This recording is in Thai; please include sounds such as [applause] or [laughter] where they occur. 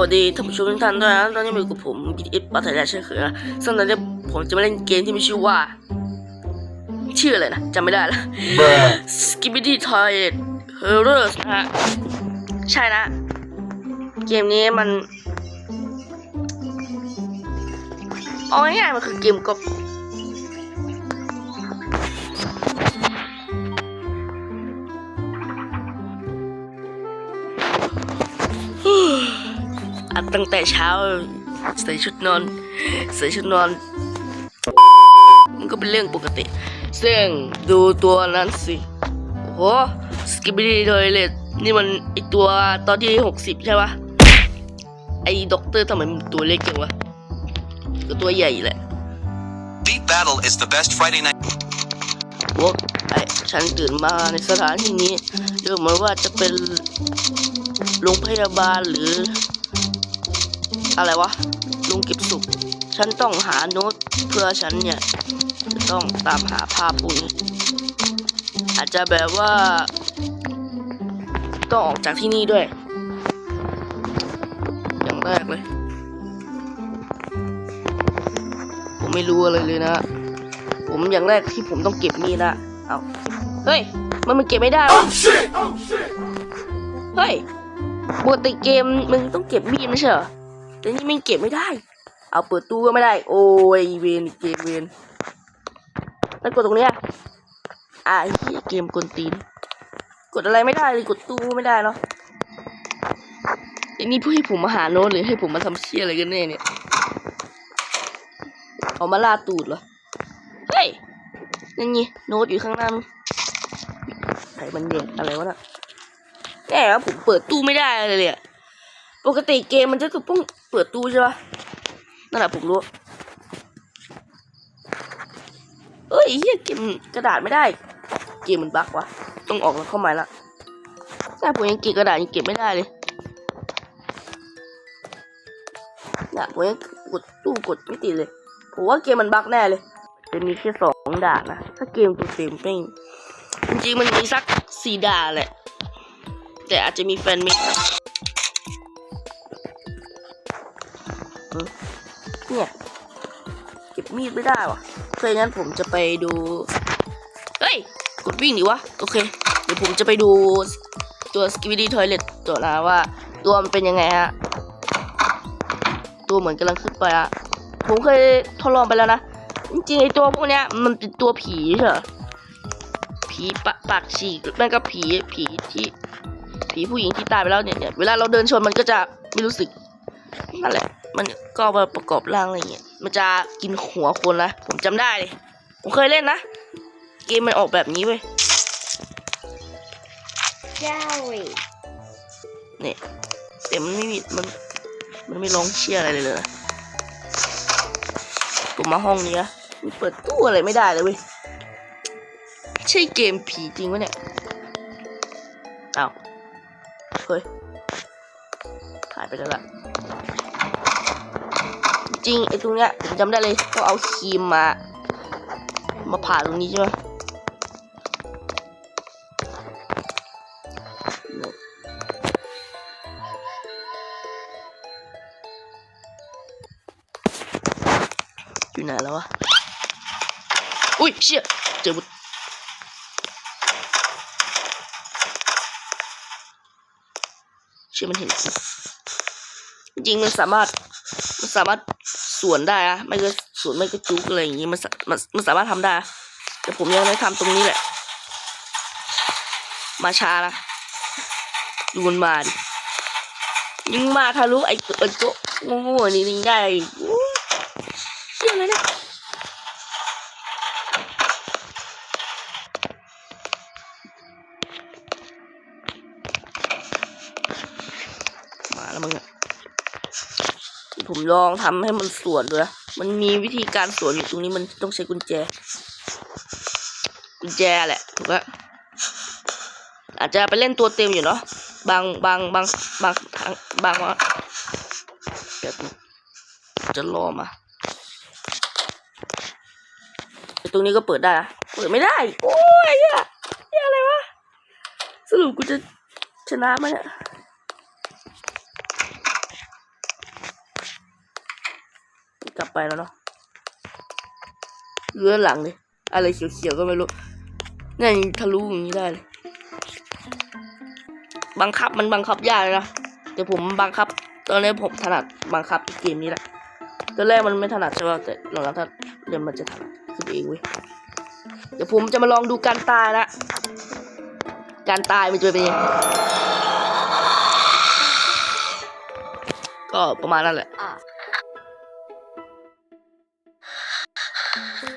วัสดีท่านผู้ชมทุกท่านด้วยนะตอนนี้มาอยู่กับผมบีเอสปาไทยแลนด์เช่นเคยนะซึ่งตอนนี้ผมจะมาเล่นเกมที่มีชื่อว่า ชื่ออะไรนะจำไม่ได้ละ Skibidi Toilet Horrors นะฮะใช่นะ เกมนี้มันเอาง่ายๆมันคือเกมกบ อัดตั้งแต่เช้า ใส่ชุดนอน ใส่ชุดนอน มันก็เป็นเรื่องปกติ ซึ่งดูตัวนั้นสิโอ้โหสกิบบี้ทอยเลตนี่มันไอตัวตอนที่หกสิบใช่ปะไอด็อกเตอร์ทำไมมันตัวเล็กจังวะ ก็ตัวใหญ่แหละ Deep Battle is the best Friday night. พวกไอฉันตื่นมาในสถานที่นี้ดูเหมือนว่าจะเป็นโรงพยาบาลหรือ อะไรวะโรงเก็บศพฉันต้องหาโน้ตเพื่อฉันเนี่ยจะต้องตามหาภาพพวกนี้อาจจะแบบว่า ต้องออกจากที่นี่ด้วย อย่างแรกเลย ผมไม่รู้อะไรเลยนะ ผมอย่างแรกที่ผมต้องเก็บมีดนะเอาเฮ้ย มันมันเก็บไม่ได้วะเฮ้ยปกติเกมมึงต้องเก็บมีดไม่ใช่เหรอ แต่นี่มันเก็บไม่ได้ เอาเปิดตู้ก็ไม่ได้ โอ้ยเวนเกมเวนแล้วกดตรงเนี้ยอ่าไอ้เหี้ยเกมกวนตีน กดอะไรไม่ได้เลยกดตู้ไม่ได้เนาะไอ้นี่เพื่อให้ผมมาหาโน้ตหรือให้ผมมาทำเชี่ยอะไรกันแน่เนี่ยเอามาล่าตูดเหรอ เฮ้ย นั่นไงโน้ตอยู่ข้างหน้านู้นไข่มันเด็กอะไรวะน่ะแน่ว่าผมเปิดตู้ไม่ได้เลยเลยอะ ปกติเกมมันจะต้งเปิดตู้ใช่ปะนั่นแหละผมรู้ เอ้ยเฮียเกมกระดาษไม่ได้ เกมมันบั๊กวะ ต้องออกแล้วเข้าใหม่ละใช่ผมยังเก็บกระดาษยังเก็บไม่ได้เลยเนี่ยผมยังกดตู้กดไม่ติดเลยผมว่าเกมมันบั๊กแน่เลยจะมีแค่สองด่านนะ ถ้าเกมตัวเต็มเป้งจริงๆมันมีสักสี่ด่านแหละ แต่อาจจะมีแฟนมิก เนี่ยเก็บมีดไม่ได้วะเคยงั้นผมจะไปดู เฮ้ย กดวิ่งดิวะ โอเค เดี๋ยวผมจะไปดูตัว Skibidi Toilet ตัวนะว่า ตัวมันเป็นยังไงฮะ ตัวเหมือนกำลังขึ้นไปอะผมเคยทดลองไปแล้วนะ จริงๆไอตัวพวกเนี้ยมันเป็นตัวผีเหรอผีปปากฉีกแม่งก็ผีผีที่ผีผู้หญิงที่ตายไปแล้วเนี่ยเนี่ยเวลาเราเดินชนมันก็จะไม่รู้สึกนั่นแหละ มันก็เอามาประกอบร่างอะไรเงี้ย มันจะกินหัวคนนะ ผมจำได้เลย ผมเคยเล่นนะ เกมมันออกแบบนี้เว้ย Jerry เนี่ยแต่มันไม่มีมัน มันไม่ร้องเชียร์อะไรเลยเลยนะผมมาห้องนี้นะมันเปิดตู้อะไรไม่ได้เลยเว้ย ใช่เกมผีจริงวะเนี่ยอ้าวเฮ้ยหายไปแล้วล่ะ จริงไอ้ตรงเนี้ยผมจำได้เลยก็เอาครีมมา มาผ่าตรงนี้ใช่ไหมอยู่ไหนแล้ววะ อุ้ยเชี่ยเจอบุเชื่อมันเห็น จริงมันสามารถ มันสามารถ สวนได้อะไม่ก็สวนไม่ก็จุกอะไรอย่างงี้มันมันมันสามารถทำได้ แต่ผมยังไม่ทำตรงนี้แหละ มาช้านะดูมันมาดิยิงมาทะลุไอ้ตัวไอ้ตัวโง่ๆนี่ยิงได้อีกอู้เชื่ออะไรเนี่ยมาแล้วมึงอะ ผมลองทำให้มันสวนดูนะมันมีวิธีการสวนอยู่ตรงนี้มันต้องใช้กุญแจ กุญแจแหละถูกปะอาจจะไปเล่นตัวเต็มอยู่เนาะบางบางบางบางทางบางว่าเดี๋ยวจะรอมาแต่ตรงนี้ก็เปิดได้นะเปิดไม่ได้ โอ้ยอะเหี้ยอะไรวะ สรุปกูจะชนะไหมเนี่ย กลับไปแล้วเนาะเรือหลังเลย อะไรเขียวๆก็ไม่รู้นี่ยทะลุอย่างนี้ได้เลย บังคับมันบังคับยากเลยนะแต่ผมบังคับ ตอนนี้ผมถนัดบังคับเกมนี้แหละตอนแรกมันไม่ถนัดใช่ป่ะแต่หลังๆถ้าเดี๋ยวมันจะถนัดขึ้นเองเว้ยเดี๋ยวผมจะมาลองดูการตายละการตายมันจะเป็นยังไงก็ประมาณนั้นแหละ 아. [laughs]